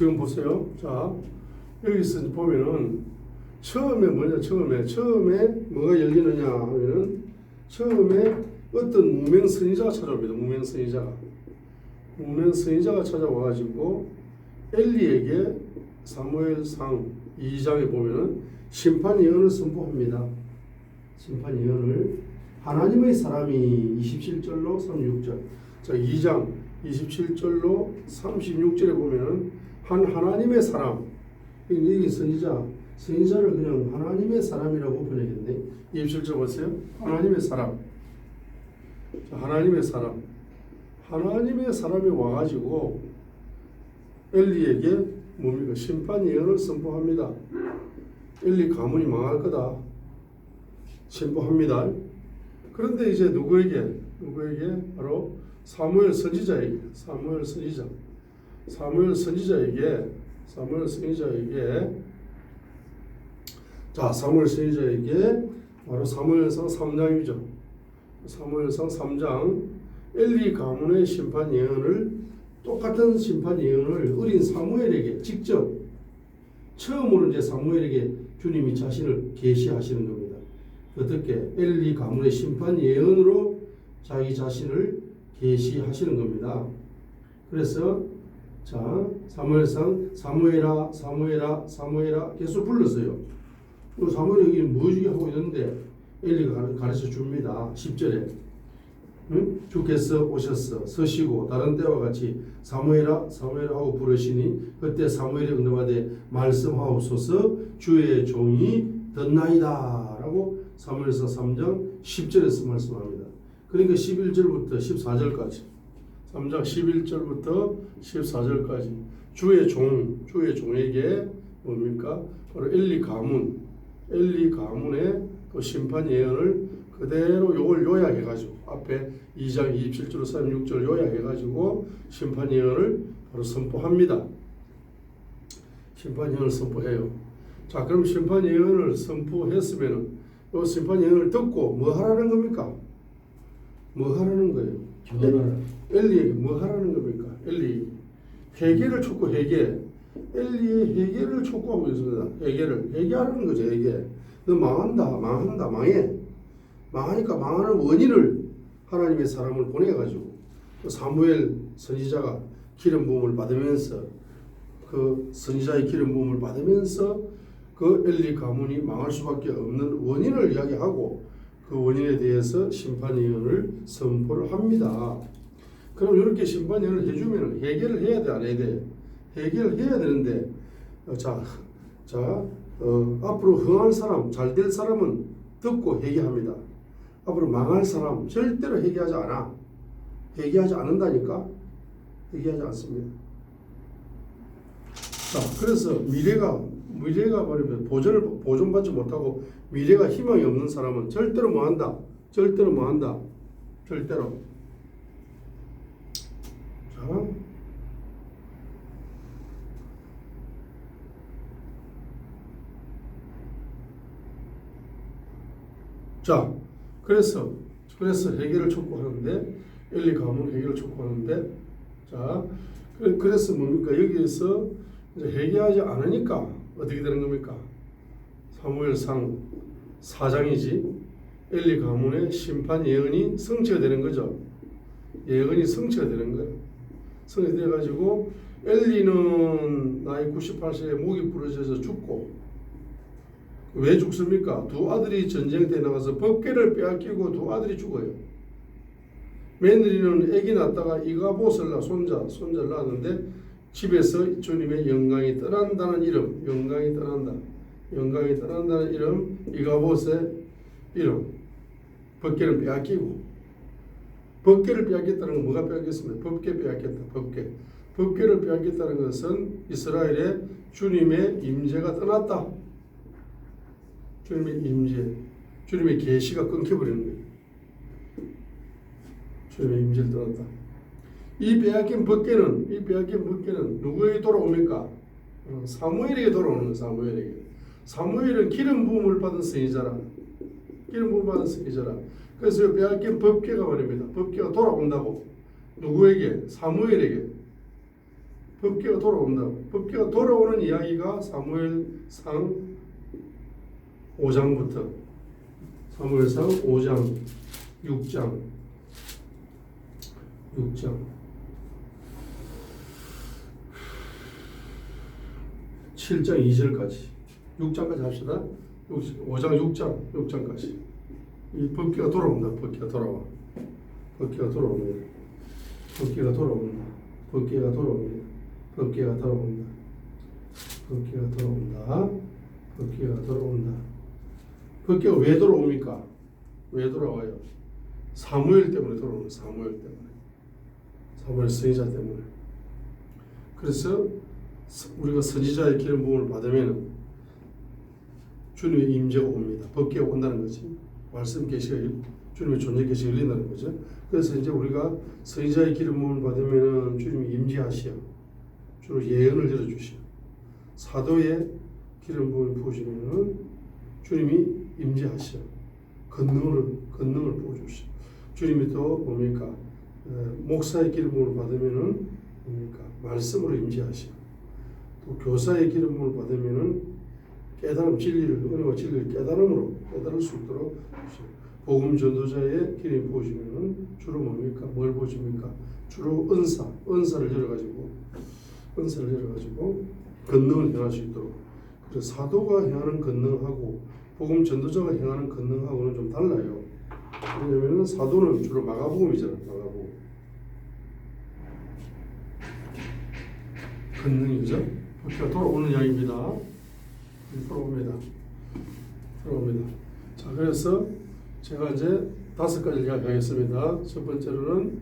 지금 보세요. 자, 여기서 보면은 처음에 뭐냐, 처음에, 처음에 뭐가 열리느냐 하면은 처음에 어떤 무명 선지자가 찾아옵니다. 무명 선지자가. 무명 선지자가 찾아와가지고 엘리에게 사무엘상 2장에 보면은 심판 예언을 선포합니다. 심판 예언을 하나님의 사람이 27절로 36절. 자, 2장 27절로 36절에 보면은 한 하나님의 사람 이 선지자 선지자를 그냥 하나님의 사람이라고 번역했네. 27절 보세요. 하나님의 사람. 자, 하나님의 사람. 하나님의 사람이 와가지고 엘리에게 뭡니까 심판 예언을 선포합니다. 엘리 가문이 망할 거다. 선포합니다. 그런데 이제 누구에게 누구에게 바로 사무엘 선지자에게 사무엘 선지자 사무엘 선지자에게 사무엘 선지자에게 자 사무엘 선지자에게 바로 사무엘상 3장이죠. 사무엘상 3장 엘리 가문의 심판 예언을 똑같은 심판 예언을 어린 사무엘에게 직접 처음으로 이제 사무엘에게 주님이 자신을 계시하시는 겁니다. 어떻게 엘리 가문의 심판 예언으로 자기 자신을 계시하시는 겁니다. 그래서 자 사무엘상 사무엘아 사무엘아 사무엘아 계속 불렀어요. 그 사무엘이 뭐지 하고 있는데 엘리가 가르쳐 줍니다. 10절에 응? 주께서 오셨어 서시고 다른 때와 같이 사무엘아 사무엘아 하고 부르시니 그때 사무엘이 응답하되 말씀하옵소서 주의 종이 듣나이다 라고 사무엘서 3장 10절에서 말씀합니다. 그러니까 11절부터 14절까지 3장 11절부터 14절까지 주의 종 주의 종에게 뭡니까 바로 엘리 가문 엘리 가문의 또 심판 예언을 그대로 요걸 요약해 가지고 앞에 2장 27절 36절 요약해 가지고 심판 예언을 바로 선포합니다. 심판 예언을 선포해요. 자, 그럼 심판 예언을 선포했으면은 요 심판 예언을 듣고 뭐 하라는 겁니까? 뭐 하라는 거예요? 전하라. 엘리에게 뭐 하라는 겁니까? 엘리 회개를 촉구 회개. 엘리의 회개를 촉구하고 있습니다. 회개를 회개하라는 거죠. 회개. 너 망한다, 망한다, 망해. 망하니까 망하는 원인을 하나님의 사람을 보내가지고 또 사무엘 선지자가 기름 부음을 받으면서 그 선지자의 기름 부음을 받으면서 그 엘리 가문이 망할 수밖에 없는 원인을 이야기하고 그 원인에 대해서 심판 예언을 선포를 합니다. 그럼 이렇게 심판 예언을 해주면 해결을 해야 돼, 안 해야 돼? 해결을 해야 되는데, 어, 자, 자, 어, 앞으로 흥할 사람, 잘 될 사람은 듣고 회개합니다. 앞으로 망할 사람 절대로 회개하지 않아. 회개하지 않는다니까? 회개하지 않습니다. 자, 그래서 미래가 미래가 말하면 보존을 보존받지 못하고 미래가 희망이 없는 사람은 절대로 뭐 한다. 절대로 뭐 한다. 절대로. 자. 자, 그래서 그래서 해결을 촉구하는데 엘리 가문 해결을 촉구하는데 자, 그- 그래서 뭡니까 여기에서 회개하지 않으니까 어떻게 되는 겁니까? 사무엘상 4장이지 엘리 가문의 심판 예언이 성취가 되는 거죠. 예언이 성취가 되는 거예요. 성취돼 가지고 엘리는 나이 98세에 목이 부러져서 죽고 왜 죽습니까? 두 아들이 전쟁터에 나가서 법궤를 빼앗기고 두 아들이 죽어요. 며느리는 아기 낳다가 낳 손자 손자를 낳았는데 집에서 주님의 영광이 떠난다는 이름, 영광이 떠난다, 영광이 떠난다는 이름, 이가봇의 이름, 법궤를 빼앗기고 법궤를 빼앗겼다는 건 뭐가 빼앗겼습니까? 법궤 빼앗겼다, 법궤. 법궤를 빼앗겼다는 것은 이스라엘의 주님의 임재가 떠났다. 주님의 임재, 주님의 계시가 끊겨버리는 거예요. 주님의 임재를 떠났다. 이 빼앗긴 법궤는 이 빼앗긴 법궤는 누구에게 돌아옵니까? 어, 사무엘에게 돌아오는 거예요. 사무엘에게. 사무엘은 기름 부음을 받은 선지자라. 기름 부음 받은 선지자라. 그래서 이 빼앗긴 법궤가 말입니다. 법궤가 돌아온다고 누구에게? 사무엘에게. 법계가 돌아온다. 법계가 돌아오는 이야기가 사무엘상 5장부터 사무엘상 5장, 6장, 6장, 7장 2절까지 6장까지 합시다. 5장 6장 6장까지 이 법계가 돌아온다. 법계가 돌아와. 법계가 돌아옵니다. 법계가 돌아온다. 법계가 돌아옵니다. 법계가 돌아온다. 법계가 돌아온다. 법계가 돌아온다. 법계가 왜 돌아옵니까? 왜 돌아와요? 사무엘 때문에 돌아오는. 사무엘 때문에. 사무엘 선지자 때문에. 그래서 서- 우리가 선지자의 기름 부음을 받으면 주님의 임재가 옵니다. 법계가 온다는 거지. 말씀 계시가 일- 주님의 존재 계시가 열린다는 거죠. 그래서 이제 우리가 선지자의 기름 부음을 받으면 주님이 임재하시어. 주로 예언을 열어주시어. 사도의 기름 부음을 부으시면은 주님이 임재하시어. 권능을 권능을 부어주시어. 주님이 또 뭡니까? 에, 목사의 기름 부음을 받으면은 뭡니까? 말씀으로 임재하시어. 또 교사의 기름 부음을 받으면은 깨달음 진리를 은혜와 진리를 깨달음으로 깨달을 수 있도록. 복음 전도자의 기름 부으시면은 주로 뭡니까 뭘 보십니까 주로 은사 은사를 열어 가지고 은사를 열어 가지고 권능을 행할 수 있도록 그래서 사도가 행하는 권능하고 복음 전도자가 행하는 권능하고는 좀 달라요. 왜냐면은 사도는 주로 마가복음이잖아요. 마가복음. 권능이죠. 그렇게 돌아오는 이야기입니다. 돌아옵니다. 돌아옵니다. 자, 그래서 제가 이제 다섯 가지 이야기하겠습니다. 첫 번째로는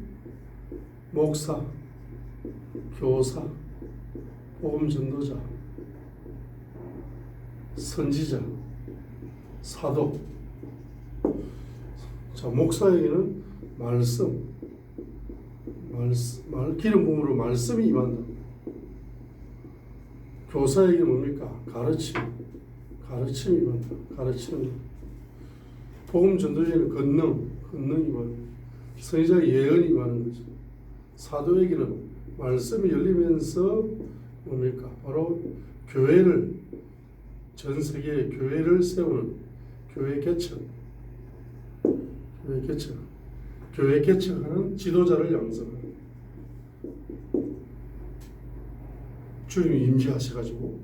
목사, 교사, 복음 전도자, 선지자, 사도. 자, 목사에게는 말씀, 말씀, 말, 기름 부음으로 말씀이 임한다. 교사에게 뭡니까? 가르침, 가르침이 임한다. 가르침. 복음 전도자에는 권능, 권능이 임한다. 선지자 예언이 임하는 거죠. 사도에게는 말씀이 열리면서 뭡니까? 바로 교회를 전 세계에 교회를 세우는 교회 개척, 교회 개척, 교회 개척하는 지도자를 양성하는 주님이 임재하셔가지고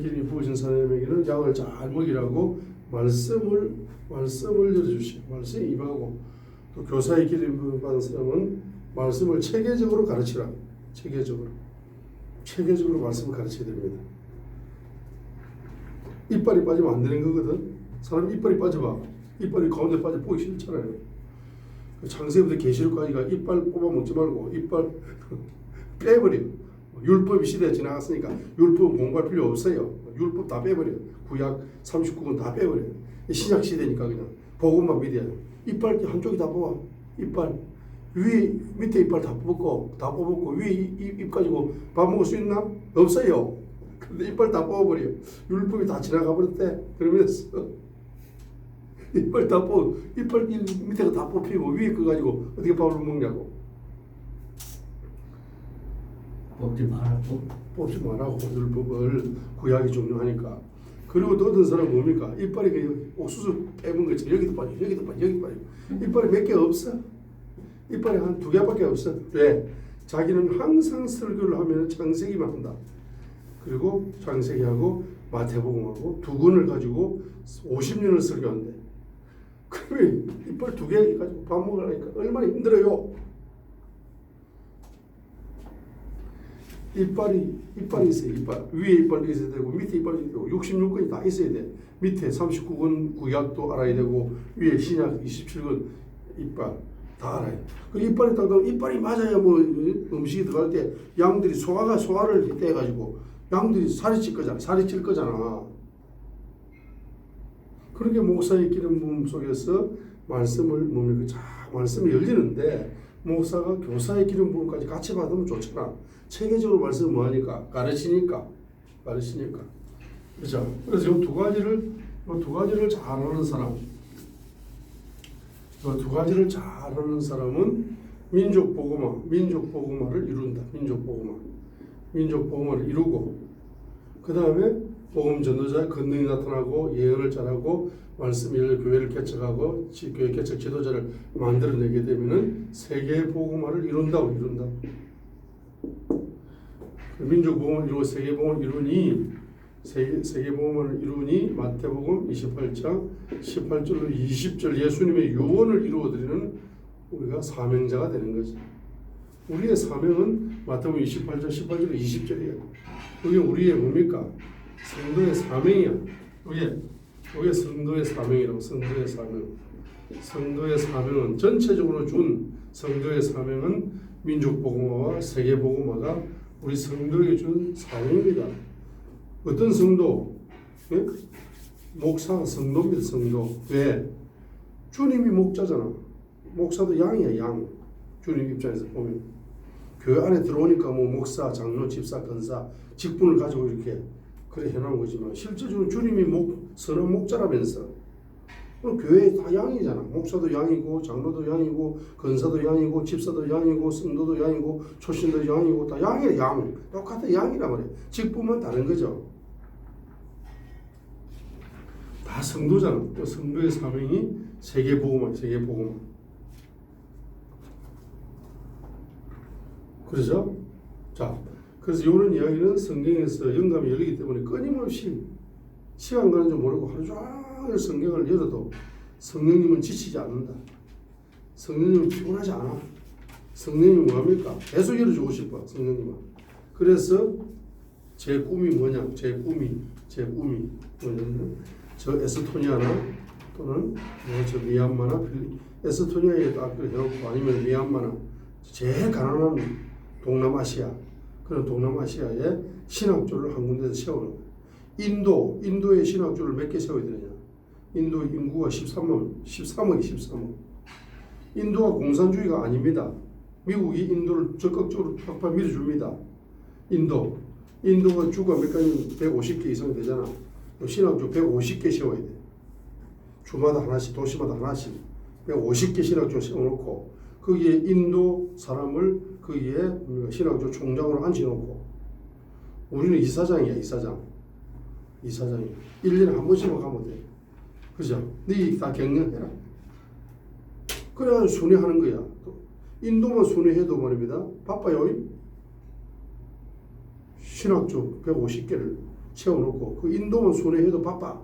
길이 부어진 사람에게는 약을 잘 먹이라고 말씀을 말씀을 열어주시고 말씀이 임하고 또 길이 받은 사람은 말씀을 체계적으로 가르치라 체계적으로 체계적으로 말씀을 가르쳐야 됩니다. 이빨이 빠지면 안 되는 거거든. 사람 이빨이 빠져봐. 이빨이 가운데 빠져 보기 싫잖아요. 그 창세부터 계시록까지가 이빨 뽑아 먹지 말고 이빨 빼버려. 율법이 시대에 지나갔으니까 율법 공부할 필요 없어요. 율법 다 빼버려. 구약 39권 다 빼버려. 신약 시대니까 그냥 복음만 믿어야 돼. 이빨 한쪽이 다 뽑아. 이빨 위 밑에 이빨 다 뽑고 다 뽑았고 위에 이- 이- 입 가지고 밥 먹을 수 있나? 없어요. 근데 이빨 다 뽑아버려. 율법이 다 지나가 버렸대. 그러면서 이빨 다 뽑, 이빨 이 밑에가 다 뽑히고 위에 거 가지고 어떻게 밥을 먹냐고. 뽑지 말라고 뽑지 말라고 율법을 구약이 중요하니까. 그리고 또 어떤 사람은 뭡니까? 이빨이 그 옥수수 빼먹은 것처럼 여기도 빠져, 여기도 빠져, 여기도 빠져. 이빨이 몇 개 없어. 이빨이 한 두 개밖에 없어. 왜? 자기는 항상 설교를 하면 창세기만 한다. 그리고 창세기하고 마태복음하고 두 권을 가지고 50년을 설교한대. 그러면 이빨 두 개 가지고 밥 먹으려니까 얼마나 힘들어요. 이빨이 이빨이 있어요. 이빨 위에 이빨도 있어야 되고 밑에 이빨도 되고 66권이 다 있어야 돼. 밑에 39권 구약도 알아야 되고 위에 신약 27권 이빨 다 알아야 돼. 그 이빨이 딱 이빨이 맞아야 뭐 음식이 들어갈 때 양들이 소화가 소화를 떼 가지고 양들이 살이 찔 거잖아. 살이 찔 거잖아. 그렇게 목사의 기름 부음 속에서 말씀을 뭡니까 쫙 말씀이 열리는데 목사가 교사의 기름 부음까지 같이 받으면 좋잖아. 체계적으로 말씀 뭐 하니까 가르치니까 가르치니까 그렇죠. 그래서 이 두 가지를 이 두 가지를 잘하는 사람, 이 두 가지를 잘하는 사람은 민족 복음화, 민족 복음화를 이룬다. 민족 복음화. 민족 복음을 이루고 그 다음에 복음 전도자의 권능이 나타나고 예언을 잘하고 말씀 일 교회를 개척하고 지- 교회 개척 지도자를 만들어내게 되면은 세계 복음화를 이룬다고 이룬다. 그 민족 복음을 이루고 세계 복음을 이루니 세계 세계 복음을 이루니 마태복음 28장 18절로 20절 예수님의 유언을 이루어드리는 우리가 사명자가 되는 거지. 우리의 사명은 마태복음 28장 18절로 20절이에요. 그게 우리의 뭡니까? 성도의 사명이야. 그게 그게 성도의 사명이라고 성도의 사명. 성도의 사명은 전체적으로 준 성도의 사명은 민족 복음화와 세계 복음화가 우리 성도에게 준 사명입니다. 어떤 성도? 예? 목사 성도입니다. 성도. 왜? 주님이 목자잖아. 목사도 양이야 양. 주님 입장에서 보면 교회 안에 들어오니까 뭐 목사, 장로, 집사, 권사 직분을 가지고 이렇게 그래 해놓은 거지만 실제적으로 주님이 목 선한 목자라면서 교회 다 양이잖아. 목사도 양이고 장로도 양이고 권사도 양이고 집사도 양이고 성도도 양이고 초신도 양이고 다 양이야 양. 똑같은 양이란 말이야. 직분만 다른 거죠. 다 성도잖아. 또 성도의 사명이 세계 복음화, 세계 복음화. 그러죠? 자, 그래서 이런 이야기는 성경에서 영감이 열리기 때문에 끊임없이 시간 가는 줄 모르고 하루 종일 성경을 열어도 성령님은 지치지 않는다. 성령님은 피곤하지 않아. 성령님은 뭐합니까? 계속 열어주고 싶어, 성령님은. 그래서 제 꿈이 뭐냐? 제 꿈이, 제 꿈이 뭐냐면 저 에스토니아나 또는 뭐저 미얀마나 필리- 에스토니아에 학교를 해놓고 아니면 미얀마나 제일 가난한 동남아시아 그런 동남아시아에 신학교를 한 군데서 세우는 거예요. 인도 인도의 신학교를 몇 개 세워야 되느냐? 인도 인구가 13억 13억이 13억. 인도가 공산주의가 아닙니다. 미국이 인도를 적극적으로 팍팍 밀어줍니다. 인도 인도가 주가 몇 가지 150개 이상 되잖아. 신학교 150개 세워야 돼. 주마다 하나씩 도시마다 하나씩 150개 신학교 세워놓고 거기에 인도 사람을 거기에 신학교 총장으로 앉혀놓고 우리는 이사장이야 이사장. 이사장이. 1년에 한 번씩만 가면 돼. 그죠? 네다 경영해라. 그래가지고 순회하는 거야. 인도만 순회해도 말입니다. 바빠요 신학교 150개를 세워놓고 그 인도만 순회해도 바빠.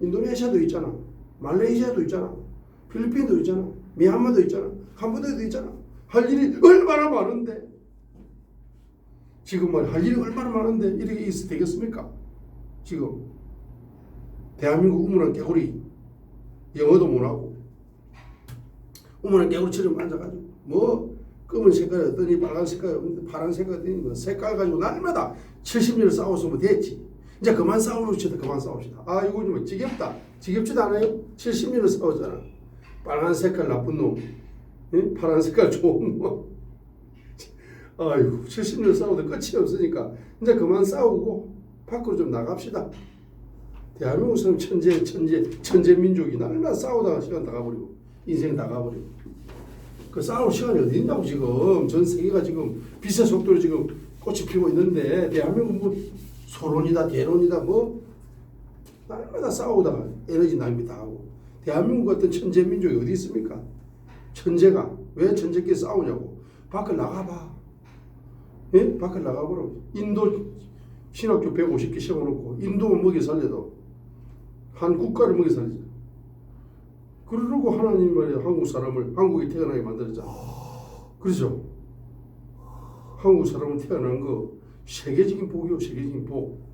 인도네시아도 있잖아. 말레이시아도 있잖아. 필리핀도 있잖아. 미얀마도 있잖아. 캄보디아도 있잖아 할 일이 얼마나 많은데? 지금 말할 일이 얼마나 많은데 이렇게 있어 되겠습니까? 지금 대한민국 우물한 개구리 영어도 못하고 우물한 개구리처럼 앉아가지고 뭐 검은 색깔 어떠니 빨간 색깔 어떠니 파란 색깔 어떠니 뭐 색깔 가지고 날마다 70년을 싸웠으면 됐지. 이제 그만 싸우시다. 그만 싸웁시다. 아 이거 좀 지겹다. 지겹지도 않아요? 70년을 싸웠잖아. 빨간 색깔 나쁜 놈 예? 파란 색깔 좋은 놈 아이고 70년 싸워도 끝이 없으니까 이제 그만 싸우고 밖으로 좀 나갑시다. 대한민국 사람 천재 천재 천재 민족이 날마다 싸우다가 시간 다 가버리고 인생 다 가버리고. 그 싸울 시간이 어디 있냐고 지금. 전 세계가 지금 빛의 속도로 지금 꽃이 피고 있는데 대한민국 뭐 소론이다 대론이다 뭐 날마다 싸우다가 에너지 낭비 다 하고. 대한민국 같은 천재 민족이 어디 있습니까? 천재가 왜 천재끼리 싸우냐고. 밖을 나가봐. 예? 밖을 나가보라고 인도 신학교 150개 세워놓고 인도만 먹여 살려도 한 국가를 먹여 살리자. 그러고 하나님 말이야 한국 사람을 한국에 태어나게 만들었잖아 그렇죠? 한국 사람은 태어난 거 세계적인 복이요 세계적인 복